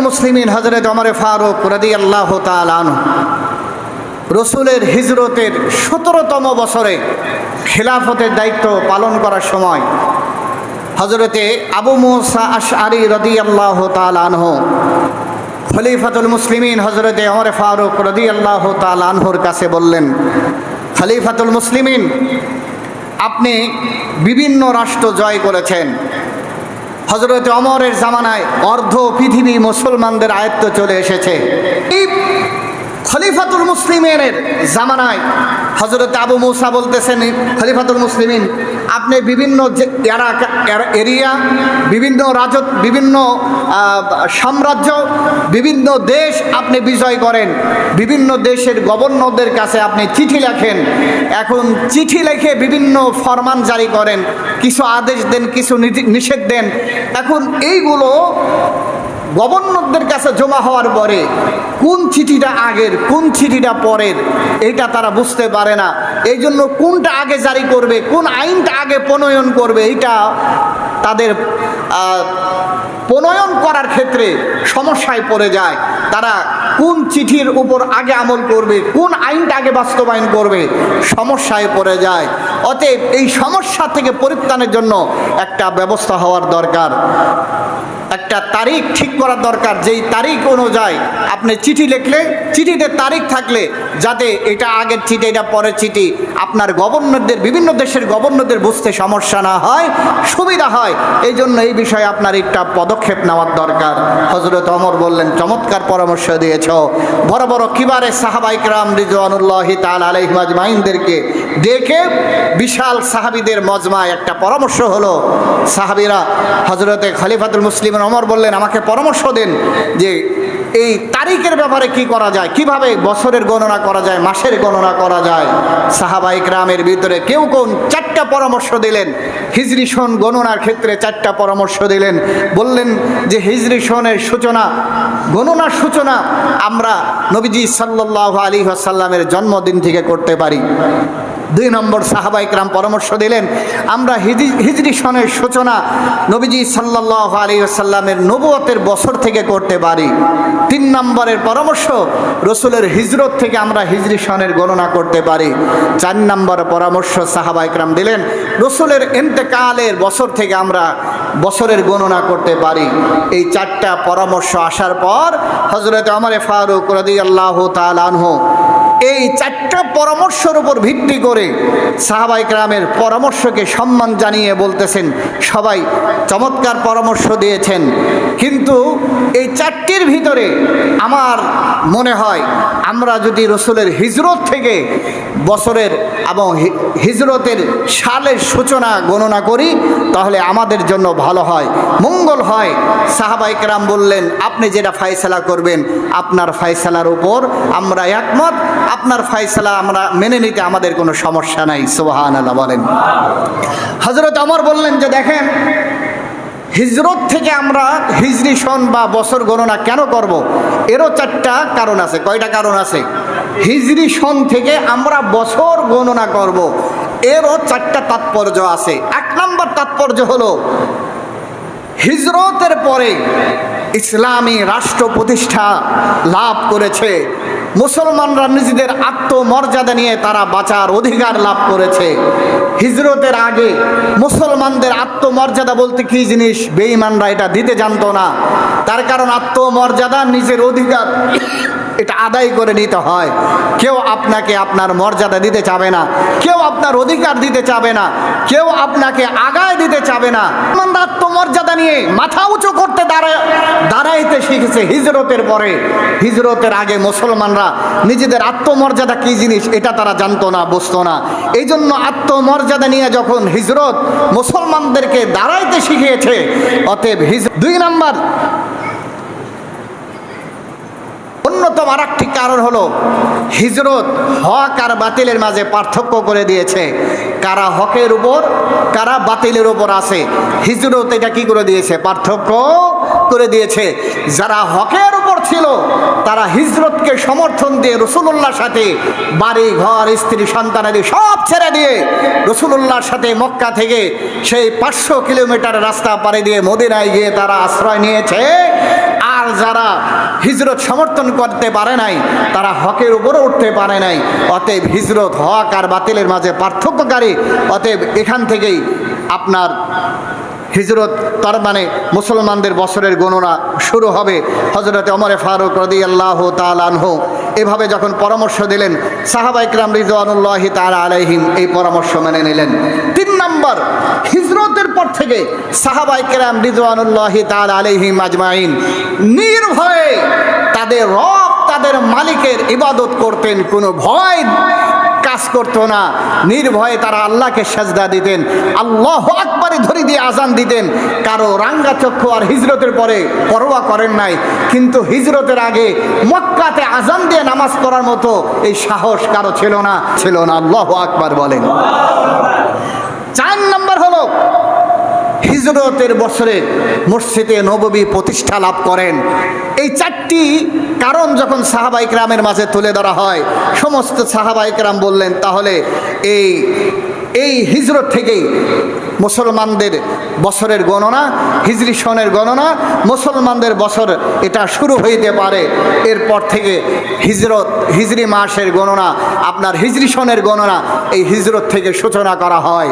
মুসলিমিন হজরত অমরে ফারুক রদি আল্লাহ তালানু রসুলের হিজরতের সতেরোতম বছরে খেলাফতের দায়িত্ব পালন করার সময় হজরতে আবু মুসা আশ আরি রদি আল্লাহ তালানহ খলিফাতুল মুসলিমিন হজরতে অমর ফারুক রদি আল্লাহ তালানহর কাছে বললেন, খলিফাতুল মুসলিমিন, আপনি বিভিন্ন রাষ্ট্র জয় করেছেন। হজরত অমরের জামানায় অর্ধ পৃথিবী মুসলমানদের আয়ত্ত চলে এসেছে। খলিফাতুল মুসলিমের জামানায় হজরত আবু মুসা বলতেছেন, খলিফাতুল মুসলিমিন, আপনি বিভিন্ন যে এরিয়া, বিভিন্ন রাজত, বিভিন্ন সাম্রাজ্য, বিভিন্ন দেশ আপনি বিজয় করেন, বিভিন্ন দেশের গভর্নরদের কাছে আপনি চিঠি লেখেন, এখন চিঠি লিখে বিভিন্ন ফরমান জারি করেন, কিছু আদেশ দেন, কিছু নিষেধ দেন, এখন এইগুলো গভর্নরদের কাছে জমা হওয়ার পরে কোন চিঠিটা আগের, কোন চিঠিটা পরের, এটা তারা বুঝতে পারে না। এই জন্য কোনটা আগে জারি করবে, কোন আইনটা আগে প্রণয়ন করবে, এইটা তাদের প্রণয়ন করার ক্ষেত্রে সমস্যায় পড়ে যায়। তারা কোন চিঠির উপর আগে আমল করবে, কোন আইনটা আগে বাস্তবায়ন করবে, সমস্যায় পড়ে যায়। অতএব এই সমস্যা থেকে পরিত্রাণের জন্য একটা ব্যবস্থা হওয়ার দরকার। একটা তারিখ ঠিক করার দরকার। যেই তারিখ অনুযায়ী আপনি চিঠি লিখলে, চিঠিতে তারিখ থাকলে যাতে এটা আগের চিঠি, এটা পরের চিঠি আপনার গভর্নরদের, বিভিন্ন দেশের গভর্নরদের বুঝতে সমস্যা না হয়, সুবিধা হয়। এই জন্য এই বিষয়ে আপনার একটা পদক্ষেপ নেওয়ার দরকার। হজরত অমর বললেন, চমৎকার পরামর্শ দিয়েছ। বড় বড় কিবারে সাহাবাইকরাম রিজওয়ানুল্লাহ তাল আলহিমাজমাইনদেরকে ডেকে বিশাল সাহাবিদের মজমায় একটা পরামর্শ হলো, সাহাবিরা হজরতে খলিফাতুল মুসলিম অমর বললেন, আমাকে পরামর্শ দেন যে এই তারিখের ব্যাপারে কি করা যায়, কীভাবে বছরের গণনা করা যায়, মাসের গণনা করা যায়? সাহাবাই গ্রামের ভিতরে কেউ কোন চারটা পরামর্শ দিলেন, হিজরি সন গণনার ক্ষেত্রে চারটা পরামর্শ দিলেন, বললেন যে হিজরি সনের সূচনা, গণনার সূচনা আমরা নবীজি সাল্লাহ আলী আসাল্লামের জন্মদিন থেকে করতে পারি। দুই নম্বর সাহাবাইকরাম পরামর্শ দিলেন, আমরা হিজি- হিজরি সনের সূচনা নবীজি সাল্লাহ আলী আসাল্লামের নবুয়তের বছর থেকে করতে পারি। তিন নম্বরের পরামর্শ, রসুলের হিজরত থেকে আমরা হিজরি সনের গণনা করতে পারি। চার নম্বর পরামর্শ সাহাবাইকরাম দিলেন, রসুলের এন্তেকালের বছর থেকে আমরা বছরের গণনা করতে পারি। এই চারটা পরামর্শ আসার পর হজরত আমরে ফারুক রদি আল্লাহ তালানহ এই চারটা পরামর্শের উপর ভিত্তি করে সাহাবাই গ্রামের পরামর্শকে সম্মান জানিয়ে বলতেছেন, সবাই চমৎকার পরামর্শ দিয়েছেন। কিন্তু এই চারটির ভিতরে আমার মনে হয় আমরা যদি রসুলের হিজরত থেকে বছরের এবং হিজরতের সালের সূচনা গণনা করি, তাহলে আমাদের জন্য ভালো হয়। মঙ্গল হয়। সাহাবাই কেরাম বললেন, আপনি যেটা ফায়সালা করবেন, আপনার ফায়সালার উপর আমরা একমত। আপনার ফায়সালা আমরা মেনে নিতে আমাদের কোনো সমস্যা নাই। সোহান আল্লাহ বলেন। হজরত অমর বললেন যে, দেখেন হিজরত থেকে আমরা হিজরি সন বা বছর গণনা কেন করব। এরও চারটা কারণ আছে কয়টা কারণ আছে হিজরি সন থেকে আমরা বছর গণনা করব। এরও চারটা তাৎপর্য আছে এক নম্বর তাৎপর্য হলো, হিজরতের পরে ইসলামী রাষ্ট্র প্রতিষ্ঠা লাভ করেছে মুসলমানরা নিজেদের আত্মমর্যাদা নিয়ে তারা বাঁচার অধিকার লাভ করেছে। হিজরতের আগে মুসলমানদের আত্মমর্যাদা বলতে কি জিনিস? বেঈমানরা এটা দিতে জানতো না। তার কারণ আত্মমর্যাদা নিজের অধিকার, এটা আদায় করে নিতে হয়। কেউ আপনাকে আপনার মর্যাদা দিতে চাবে না। কেউ আপনার অধিকার দিতে চাবে না। কেউ আপনাকে আগায় দিতে চাবে না। আত্মমর্যাদা নিয়ে মাথা উঁচু করতে দাঁড়ায় দাঁড়াইতে শিখেছে হিজরতের পরে। হিজরতের আগে মুসলমানরা নিজেদের আত্মমর্যাদা কি জিনিস এটা তারা জানতো না, বুঝতো না। এই জন্য আত্মমর্যাদা নিয়ে যখন হিজরত মুসলমানদেরকে দাঁড়াইতে শিখিয়েছে, অতএব হিজ দুই নাম্বার, অন্যতম আর একটি কারণ হলো হিজরত হক আর বাতিলের মাঝে পার্থক্য করে দিয়েছে। কারা হকের উপর, কারা বাতিলের উপর আছে। হিজরত এটা কি করে দিয়েছে? পার্থক্য করে দিয়েছে। যারা হকের উপর ছিল, তারা হিজরতকে সমর্থন দিয়ে রসুল্লাহর সাথে বাড়ি, ঘর, স্ত্রী সন্তানাদি সব ছেড়ে দিয়ে রসুল্লাহর সাথে মক্কা থেকে সেই পাঁচশো কিলোমিটার রাস্তা পাড়ি দিয়ে মদিনায় গিয়ে তারা আশ্রয় নিয়েছে। আর যারা হিজরত সমর্থন করতে পারে নাই, তারা হকের উপরে উঠতে পারে নাই। অতএব হিজরত হক আর বাতিলের মাঝে পার্থক্যকারী, অতএব এখান থেকেই আপনার হিজরত তার মানে মুসলমানদের বছরের গণনা শুরু হবে। হজরতে অমরে ফারুক রদি আল্লাহ তালানহ এভাবে যখন পরামর্শ দিলেন, সাহাবা ইকরাম রিজওয়ানুল্লাহি তাআলা আলাইহিম এই পরামর্শ মেনে নিলেন। তিন নম্বর থেকে সাহাবা ইকরাম রিজওয়ানুল্লাহি তাআলা আলাইহিম আজমাইন নির্ভয়ে তাদের রব, তাদের মালিকের ইবাদত করতেন, কোনো ভয় কাজ করতো না। নির্ভয়ে তারা আল্লাহকে সাজদা দিতেন, আল্লাহ আকবারে ধরে দিয়ে আজান দিতেন। কারও রাঙ্গা চক্ষু আর হিজরতের পরে পরোয়া করেন নাই। কিন্তু হিজরতের আগে মক্কাতে আজান দিয়ে নামাজ পড়ার মতো এই সাহস কারও ছিল না ছিল না। আল্লাহ আকবার বলেন। চার নম্বর হলো হিজরতের বছরে মসজিদে নববী প্রতিষ্ঠা লাভ করেন। এই চারটি কারণ যখন সাহাবাই গ্রামের মাঝে তুলে ধরা হয়, সমস্ত সাহাবাই গ্রাম বললেন, তাহলে এই এই হিজরত থেকেই মুসলমানদের বছরের গণনা, হিজরি সনের গণনা, মুসলমানদের বছর এটা শুরু হইতে পারে। এরপর থেকে হিজরত, হিজরি মাসের গণনা, আপনার হিজরি সনের গণনা এই হিজরত থেকে সূচনা করা হয়।